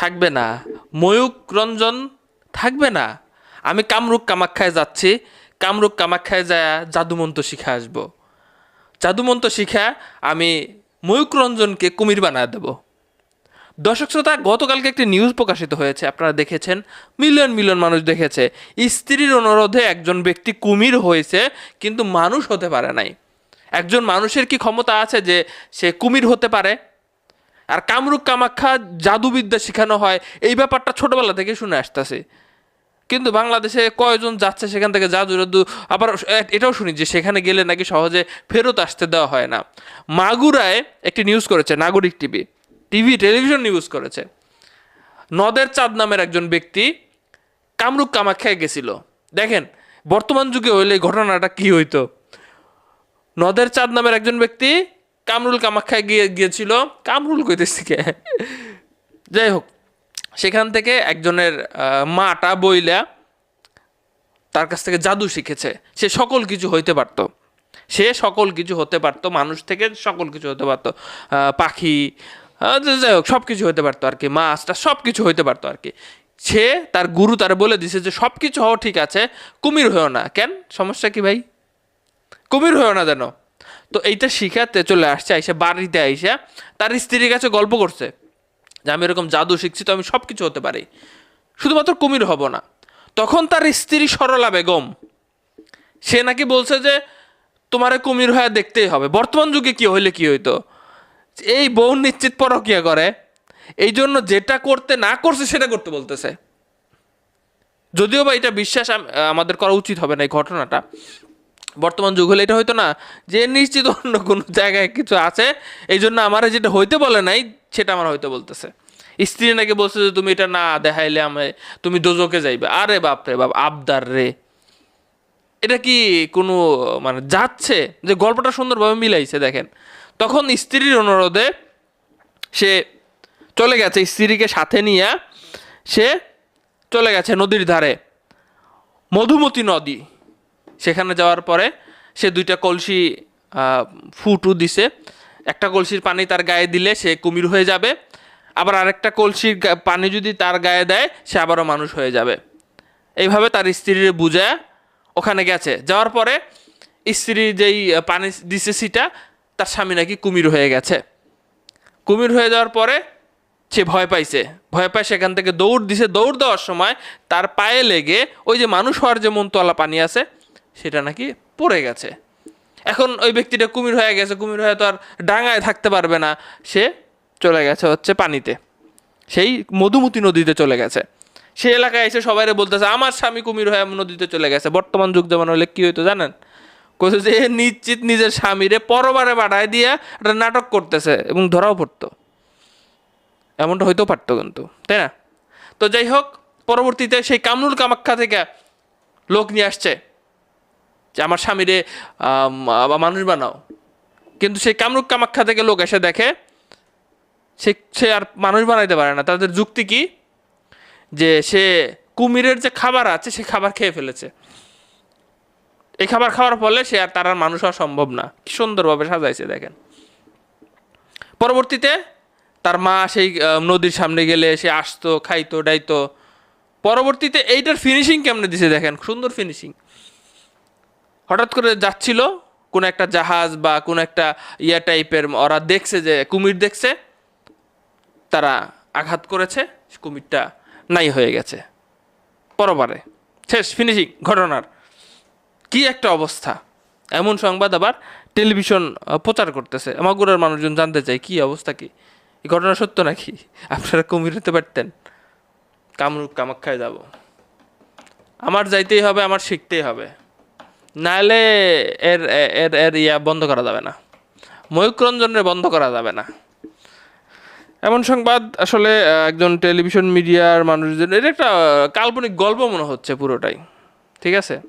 থাকবে না। ময়ূক রঞ্জন থাকবে না। আমি কামরূপ কামাখ্যায় যাচ্ছি। কামরূপ কামাখ্যায় যায় জাদুমন্ত্র শিখে আসব। জাদুমন্ত্র শিখা আমি ময়ূক রঞ্জনকে কুমির বানায় দেব। দর্শক শ্রোতা, গতকালকে একটি নিউজ প্রকাশিত হয়েছে। আপনারা দেখেছেন মিলিয়ন মিলিয়ন মানুষ দেখেছে। স্ত্রীর অনুরোধে একজন ব্যক্তি কুমির হয়েছে, কিন্তু মানুষ হতে পারে নাই। একজন মানুষের কি ক্ষমতা আছে যে সে কুমির হতে পারে? আর কামরূপ কামাখ্যা জাদুবিদ্যা শেখানো হয়, এই ব্যাপারটা ছোটবেলা থেকে শুনে আসতেছে। কিন্তু বাংলাদেশে কয়জন যাচ্ছে সেখান থেকে জাদু জাদু আবার এটাও শুনি যে সেখানে গেলে নাকি সহজে ফেরত আসতে দেওয়া হয় না। মাগুরায় একটি নিউজ করেছে, নাগরিক টিভি। টিভি টেলিভিশন নিউজ করেছে। নদের চাঁদ নামের একজন ব্যক্তি কামরূপ কামাখ্যায় গেছিল। দেখেন, বর্তমান যুগে হইলে ঘটনাটা কি হইতো? নদের চাঁদ নামের একজন ব্যক্তি কামরুল কামাখ্যায় গিয়ে গিয়েছিল। কামরুল কইতেছি কে? যাই হোক, সেখান থেকে একজনের মাটা বইলা তার কাছ থেকে জাদু শিখেছে। সে সকল কিছু হইতে পারত। সে সকল কিছু হতে পারতো, মানুষ থেকে সকল কিছু হতে পারতো। পাখি যাই হোক, সব কিছু হতে পারতো আর কি মাছটা সব কিছু হইতে পারতো আর কি। সে তার গুরু তার বলে দিছে যে সব কিছু হওয়া ঠিক আছে, কুমির হয়েও না। কেন? সমস্যা কি ভাই? কুমির হয়েও না যেন। তো এইটা শিখাতে চলে আসছে, আইসা বাড়িতে আইসা তার স্ত্রীর কাছে গল্প করছে যে আমি এরকম জাদু শিখছি তো আমি সব কিছু হতে পারি। শুধুমাত্র কুমির হব না। তখন তার স্ত্রী সরলা বেগম, সে নাকি বলছে যে তোমারে কুমির হয়ে দেখতেই হবে। বর্তমান যুগে কি হইলে কি হইতো? এই বউ নিশ্চিত পরকিয়া করে এই জন্য যেটা করতে না করছে সেটা করতে বলতেছে। যদিও বা এটা বিশ্বাস আমাদের করা উচিত হবে না এই ঘটনাটা। বর্তমান যুগ হলে এটা হয়তো না, যে নিশ্চিত অন্য কোনো জায়গায় কিছু আছে এই জন্য আমার যেটা হইতে বলে নাই, সেটা আমার হইতে বলতেছে। স্ত্রী নাকি বলছে যে, তুমি এটা না দেখাইলে আমি, তুমি দোজকে যাইবে। আরে বাপ রে বাপ, আবদার রে। এটা কি কোনো মানে যাচ্ছে? যে গল্পটা সুন্দরভাবে মিলাইছে, দেখেন। তখন স্ত্রীর অনুরোধে সে চলে গেছে, স্ত্রীকে সাথে নিয়ে সে চলে গেছে নদীর ধারে, মধুমতি নদী। সেখানে যাওয়ার পরে সে দুইটা কলসি ফুটু দিছে। একটা কলসির পানি তার গায়ে দিলে সে কুমির হয়ে যাবে। আবার আরেকটা কলসির পানি যদি তার গায়ে দেয়, সে আবারও মানুষ হয়ে যাবে। এইভাবে তার স্ত্রীর বুঝায় ওখানে গেছে। যাওয়ার পরে স্ত্রী যেই পানি দিছে সিটা, তার স্বামী নাকি কুমির হয়ে গেছে। কুমির হয়ে যাওয়ার পরে সে ভয় পাইছে। ভয় পায় সেখান থেকে দৌড় দিছে। দৌড় দেওয়ার সময় তার পায়ে লেগে ওই যে মানুষ হওয়ার যে মনতলা পানি আছে সেটা নাকি পড়ে গেছে। এখন ওই ব্যক্তিটা কুমির হয়ে গেছে, কুমির হয়ে তো আর ডাঙায় থাকতে পারবে না। সে চলে গেছে হচ্ছে পানিতে। সেই মধুমতি নদীতে চলে গেছে। সে এলাকায় এসে সবাই বলতেছে, আমার স্বামী কুমির হয়ে নদীতে চলে গেছে। বর্তমান যুগ যেমন হলে কি হইতো জানেন? কইছে যে নিশ্চিত নিজের স্বামীরে পরবারে বাড়ায় দিয়ে একটা নাটক করতেছে এবং ধরাও পড়তো। এমনটা হইতেও পারতো কিন্তু, তাই না? তো যাই হোক, পরবর্তীতে সেই কামরুল কামাখ্যা থেকে লোক নিয়ে আসছে। যে আমার স্বামীরে মানুষ বানাও। কিন্তু সেই কামরূপ কামাখ্যা থেকে লোক এসে দেখে, সে সে আর মানুষ বানাইতে পারে না। তাদের যুক্তি কি? যে সে কুমিরের যে খাবার আছে, সে খাবার খেয়ে ফেলেছে। এই খাবার খাওয়ার ফলে সে আর তার আর মানুষ হওয়া সম্ভব না। কি সুন্দরভাবে সাজাইছে, দেখেন। পরবর্তীতে তার মা সেই নদীর সামনে গেলে সে আসতো, খাইতো, ডাইতো। পরবর্তীতে এইটার ফিনিশিং কেমনে দিছে, দেখেন। সুন্দর ফিনিশিং হঠাৎ করে যাচ্ছিল, কোনো একটা জাহাজ বা কোনো একটা ইয়া টাইপের, ওরা দেখছে যে, কুমির দেখছে, তারা আঘাত করেছে, কুমিরটা নাই হয়ে গেছে। পরবারে, শেষ ফিনিশিং ঘটনার। কি একটা অবস্থা। এমন সংবাদ আবার টেলিভিশন প্রচার করতেছে। মাগুরার মানুষজন জানতে চায়, কি অবস্থা কি? এই ঘটনা সত্য নাকি? আপনারা কুমির হতে পারতেন। কামরূপ কামাখ্যায় যাব। আমার যাইতেই হবে, আমার শিখতেই হবে। নাহলে এর এর এর ইয়া বন্ধ করা যাবে না। ময়ূকরঞ্জনের বন্ধ করা যাবে না। এমন সংবাদ আসলে একজন টেলিভিশন মিডিয়ার মানুষদের এটা একটা কাল্পনিক গল্প মনে হচ্ছে পুরোটাই। ঠিক আছে?